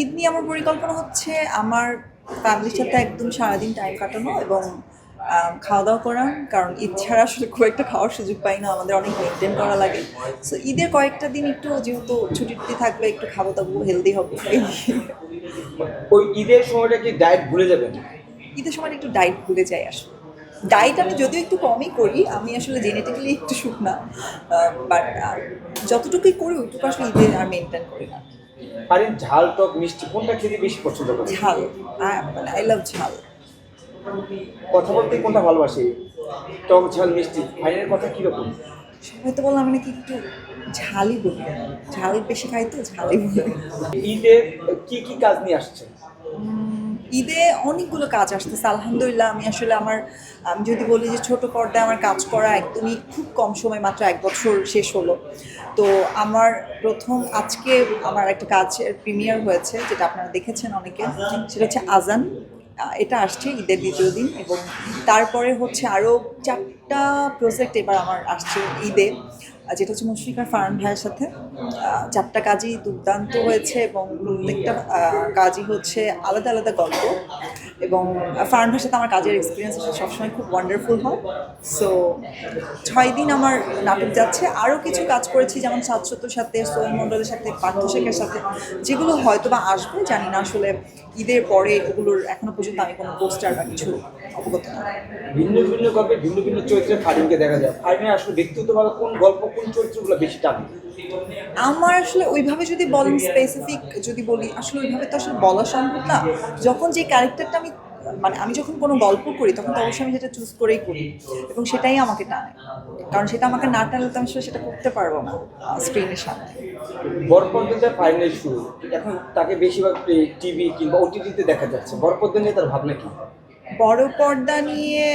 ঈদ নিয়ে আমার পরিকল্পনা হচ্ছে আমার ফ্যামিলির সাথে একদম সারাদিন টাইম কাটানো এবং খাওয়া দাওয়া করা। কারণ ঈদ ছাড়া আসলে খুব একটা খাওয়ার সুযোগ পাই না। আমাদের অনেক মেনটেন করা লাগে। সো ঈদের কয়েকটা দিন একটু যেহেতু ছুটি টুটি থাকবে একটু খাব দাবো হেলদি হবে। ওই ঈদের সময়টা কি ডায়েট ভুলে যাবেন? ঈদের সময় একটু ডায়েট ভুলে যাই আসলে। ডায়েট আমি যদিও একটু কমই করি আমি আসলে জেনেটিক্যালি একটু শুকনা বাট যতটুকুই করি ওইটুকু আসলে ঈদে আর মেনটেন করি না। আর ঝাল টক মিষ্টি কোনটা খেতে বেশি পছন্দ করেন? ঝাল। আহ, মানে আই লাভ ঝাল। কথা বলতে কোনটা ভালোবাসি? টক ঝাল মিষ্টি ফাইনের কথা কীরকম সবাই তো বললাম নাকি একটু ঝালই বলি। ঝাল বেশি খাই তো ঝালই বলি। ঈদে কি কি কাজ নিয়ে আসছে ঈদে অনেকগুলো কাজ আসতেছে আলহামদুলিল্লাহ। আমি আসলে আমার আমি যদি বলি যে ছোট পর্দায় আমার কাজ করা একদমই খুব কম সময় মাত্র এক বছর শেষ হলো। তো আমার প্রথম আজকে আমার একটা কাজের প্রিমিয়ার হয়েছে যেটা আপনারা দেখেছেন অনেকে। সেটা হচ্ছে আজান। এটা আসছে ঈদের দ্বিতীয় দিন এবং তারপরে হচ্ছে আরও চারটা প্রজেক্ট এবার আমার আসছে ঈদে যেটা হচ্ছে মুশফিকার ফারান ভাইয়ের সাথে। চারটা কাজই দুর্দান্ত হয়েছে এবং প্রত্যেকটা কাজই হচ্ছে আলাদা আলাদা গল্প এবং ফারান ভাইয়ের সাথে আমার কাজের এক্সপিরিয়েন্স সবসময় খুব ওয়ান্ডারফুল হয়। সো ছয় দিন আমার নাটক যাচ্ছে। আরও কিছু কাজ করেছি, যেমন সাতশতর সাথে সোম মণ্ডলের সাথে, পার্থ শেখের সাথে, যেগুলো হয়তো বা আসবে, জানি না আসলে ঈদের পরে ওগুলোর এখনও পর্যন্ত আমি কোনো পোস্টার বা কিছু অবগত না। ভিন্ন ভিন্ন গল্পে ভিন্ন ভিন্ন চরিত্রে ফারিনকে দেখা যায়। ফারিনে আসলে ব্যক্তিগতভাবে কোন গল্প, কোন চরিত্রগুলো বেশি টানে? আমার আসলে ওইভাবে যদি বলেন স্পেসিফিক যদি বলি, আসলে ওইভাবে তো আসলে বলা সম্ভব না। যখন যে ক্যারেক্টারটা আমি মানে আমি যখন কোনো গল্প করি, তখন তো অবশ্যই আমি সেটা চুজ করেই করি। এবং সেটাই আমাকে টানে। কারণ সেটা আমাকে না টানলে তো আমি সেটা করতে পারব না স্ক্রিনের সামনে। বড় ফাইনাল শুরু, এখন তাকে বেশিরভাগ টিভি কিংবা ওটিটিতে দেখা যাচ্ছে। বড় পর্দা নিয়ে তার ভাবনা কি? বড় পর্দা নিয়ে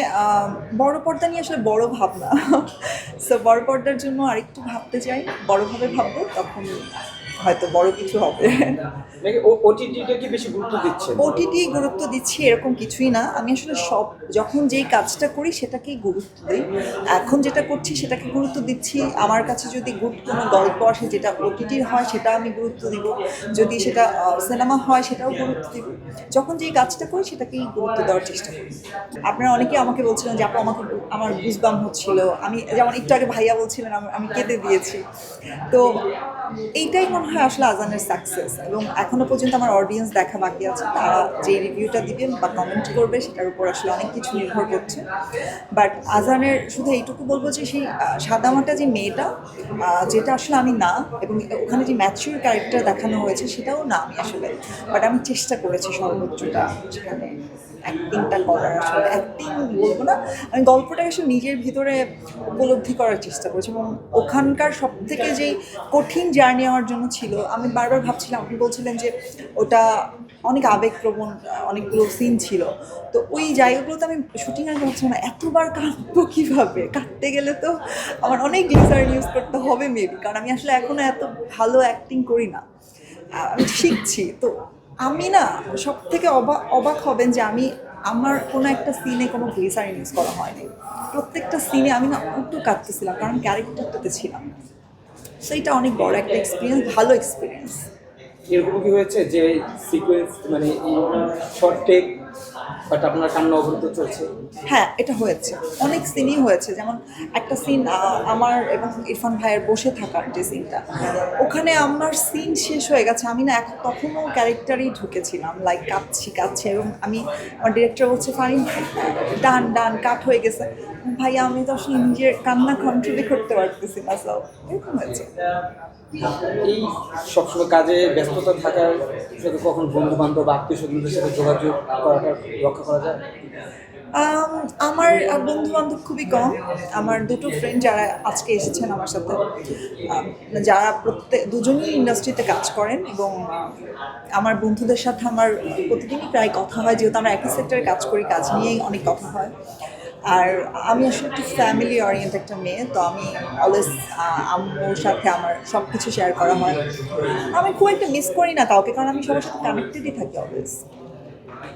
বড় পর্দা নিয়ে আসলে বড় ভাবনা। সো বড় পর্দার জন্য আরেকটু ভাবতে চাই। বড়ভাবে ভাববো, তখন হয়তো বড় কিছু হবে। ওটিটিটা কি বেশি গুরুত্ব দিচ্ছে? ওটিটি গুরুত্ব দিচ্ছি এরকম কিছুই না। আমি আসলে সব যখন যেই কাজটা করি সেটাকেই গুরুত্ব দিই। এখন যেটা করছি সেটাকে গুরুত্ব দিচ্ছি। আমার কাছে যদি গুড কোনো গল্প আসে যেটা ওটিটির হয় সেটা আমি গুরুত্ব দিব। যদি সেটা সিনেমা হয় সেটাও গুরুত্ব দিব। যখন যেই কাজটা করি সেটাকেই গুরুত্ব দেওয়ার চেষ্টা করি। আপনারা অনেকে আমাকে বলছিলেন যে আপু আমাকে আমার গুজবাম হচ্ছিল। আমি যেমন একটু আগে ভাইয়া বলছিলেন আমি- আমি কেঁদে দিয়েছি। তো এইটাই মনে হয় আসলে আজানের সাকসেস এবং এখনও পর্যন্ত আমার অডিয়েন্স দেখা বাকি আছে। তারা যে রিভিউটা দিবে বা কমেন্ট করবে সেটার উপর আসলে অনেক কিছু নির্ভর করছে। বাট আজানের শুধু এইটুকু বলব যে সেই সাদামাটা যে মেয়েটা যেটা আসলে আমি না এবং ওখানে যে ম্যাচিউর ক্যারেক্টার দেখানো হয়েছে সেটাও না আমি আসলে বাট আমি চেষ্টা করেছি সর্বোচ্চটা সেখানে। অ্যাক্টিংটা করার আসলে অ্যাক্টিং বলব না, আমি গল্পটাকে আসলে নিজের ভিতরে উপলব্ধি করার চেষ্টা করেছি এবং ওখানকার সব থেকে যেই কঠিন জার্নি আমার জন্য ছিল, আমি বারবার ভাবছিলাম, আপনি বলছিলেন যে ওটা অনেক আবেগপ্রবণ, অনেকগুলো সিন ছিল। তো ওই জায়গাগুলোতে আমি শুটিং আগে ভাবছিলাম, এতবার কাঁদবো কীভাবে? কাঁদতে গেলে তো আমার অনেক গ্লিসারিন ইউজ করতে হবে মেবি কারণ আমি আসলে এখনও এত ভালো অ্যাক্টিং করি না। আমি শিখছি, তো আমি না সব থেকে অবাক অবাক হবেন যে আমি, আমার কোনো একটা সিনে কোনো ব্লেজার ইউজ করা হয়নি। প্রত্যেকটা সিনে আমি না একটু কাঁদতেছিলাম, কারণ ক্যারেক্টারটাতে ছিলাম। সো এটা অনেক বড় একটা এক্সপিরিয়েন্স ভালো এক্সপিরিয়েন্স এরকম কি হয়েছে যে সিকোয়েন্স মানে শর্ট টেক বাট আপনার কান্না অবরুদ্ধ চলছে। হ্যাঁ এটা হয়েছে। অনেক সিনই হয়েছে। যেমন একটা সিন আমার এবং ইরফান ভাইয়ের বসে থাকার যে সিনটা ওখানে আমার সিন শেষ হয়ে গেছে। আমি না এখন তখনও ক্যারেক্টারই ঢুকেছিলাম। লাইক কাঁদছি কাঁদছি এবং আমি আমার ডিরেক্টর বলছে ফারিন ডান ডান কাট হয়ে গেছে। ভাই আমি তো আসলে নিজের কান্না কন্ট্রোলই করতে পারতেছি না সব এরকম হয়েছে। এই সবসময় কাজে ব্যস্ততা থাকার সাথে কখন বন্ধু বান্ধব আত্মীয় স্বজনদের সাথে যোগাযোগ করাটা রক্ষা করা যায়? আমার বন্ধু বান্ধব খুবই কম। আমার দুটো ফ্রেন্ড যারা আজকে এসেছেন আমার সাথে যারা প্রত্যেক দুজনই ইন্ডাস্ট্রিতে কাজ করেন এবং আমার বন্ধুদের সাথে আমার প্রতিদিনই প্রায় কথা হয়, যেহেতু আমরা একই সেক্টরে কাজ করি, কাজ নিয়েই অনেক কথা হয়। আর আমি আসলে একটু ফ্যামিলি ওরিয়েন্ট একটা মেয়ে, তো আমি অলওয়েজ আম্মুর সাথে আমার সব কিছু শেয়ার করা হয়। আমি খুব একটা মিস করি না কাউকে, কারণ আমি সবার সাথে কানেক্টেডই থাকি অলওয়েজ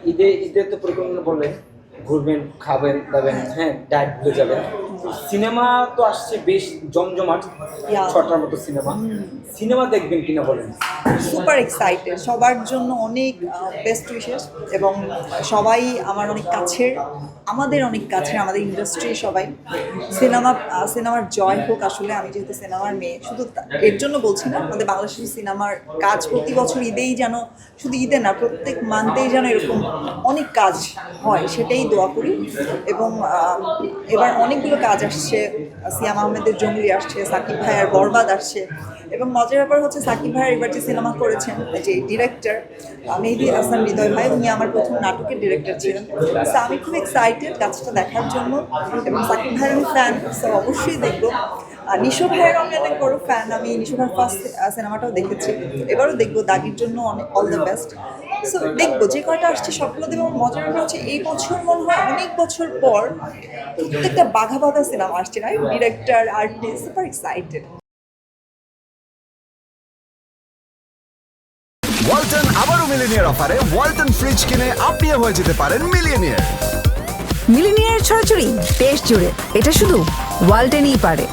ঈদে ঈদের তো পরিকল্পনা বললেন ঘুরবেন খাবেন দাবেন হ্যাঁ ডায়েট ভুলে যাবেন। সিনেমা তো আসছে বেশ জমজমাট. ছটার মতো সিনেমা। সিনেমা দেখবেন কিনা বলেন? সুপার এক্সাইটেড সবার জন্য অনেক বেস্ট উইশেস এবং সবাই আমার অনেক কাছের আমাদের অনেক কাছের আমাদের ইন্ডাস্ট্রি সবাই। সিনেমা সিনেমার জয় হোক আসলে আমি যেহেতু সিনেমার মেয়ে শুধু এর জন্য বলছি না আমাদের বাংলাদেশের সিনেমার কাজ প্রতি বছর ঈদেই যেন শুধু ঈদে না প্রত্যেক মান্থেই যেন এরকম অনেক কাজ হয় সেটাই দোয়া করি। এবং এবার অনেকগুলো কাজ আসছে, সিয়াম আহমেদের জঙ্গলি আসছে, সাকিব ভাইয়ার বরবাদ আসছে। এবং মজার ব্যাপার হচ্ছে সাকিব ভাইয়ার এবার যে সিনেমা করেছেন যে ডিরেক্টর মেহেদি হাসান হৃদয় ভাই, উনি আমার প্রথম নাটকের ডিরেক্টর ছিলেন। সো আমি খুব এক্সাইটেড কাজটা দেখার জন্য। এবং সাকিব ভাইয়ের আমি ফ্যান সো অবশ্যই দেখব। আর নিশো ভাইয়ের আমি অনেক বড় ফ্যান আমি নিশো ভাইয়ের ফার্স্ট সিনেমাটাও দেখেছি। এবারও দেখব দাগির জন্য অনেক অল দ্য বেস্ট সো দেখব যে কয়টা আসছে সবগুলো দেখব আমার মজার ব্যাপার হচ্ছে এই বছর মনে হয় অনেক বছর পর প্রত্যেকটা বাঘা বাঘা সিনেমা আসছে না director artist super excited Walton আবারও মিলিনিয়ার অফারে ওয়ালটন ফ্রিজ কিনে আপনিও হয়ে যেতে পারেন মিলিয়নিয়ার মিলিনিয়ার ছড়াছড়ি দেশ জুড়ে। এটা শুধু ওয়ালটেনই পারে।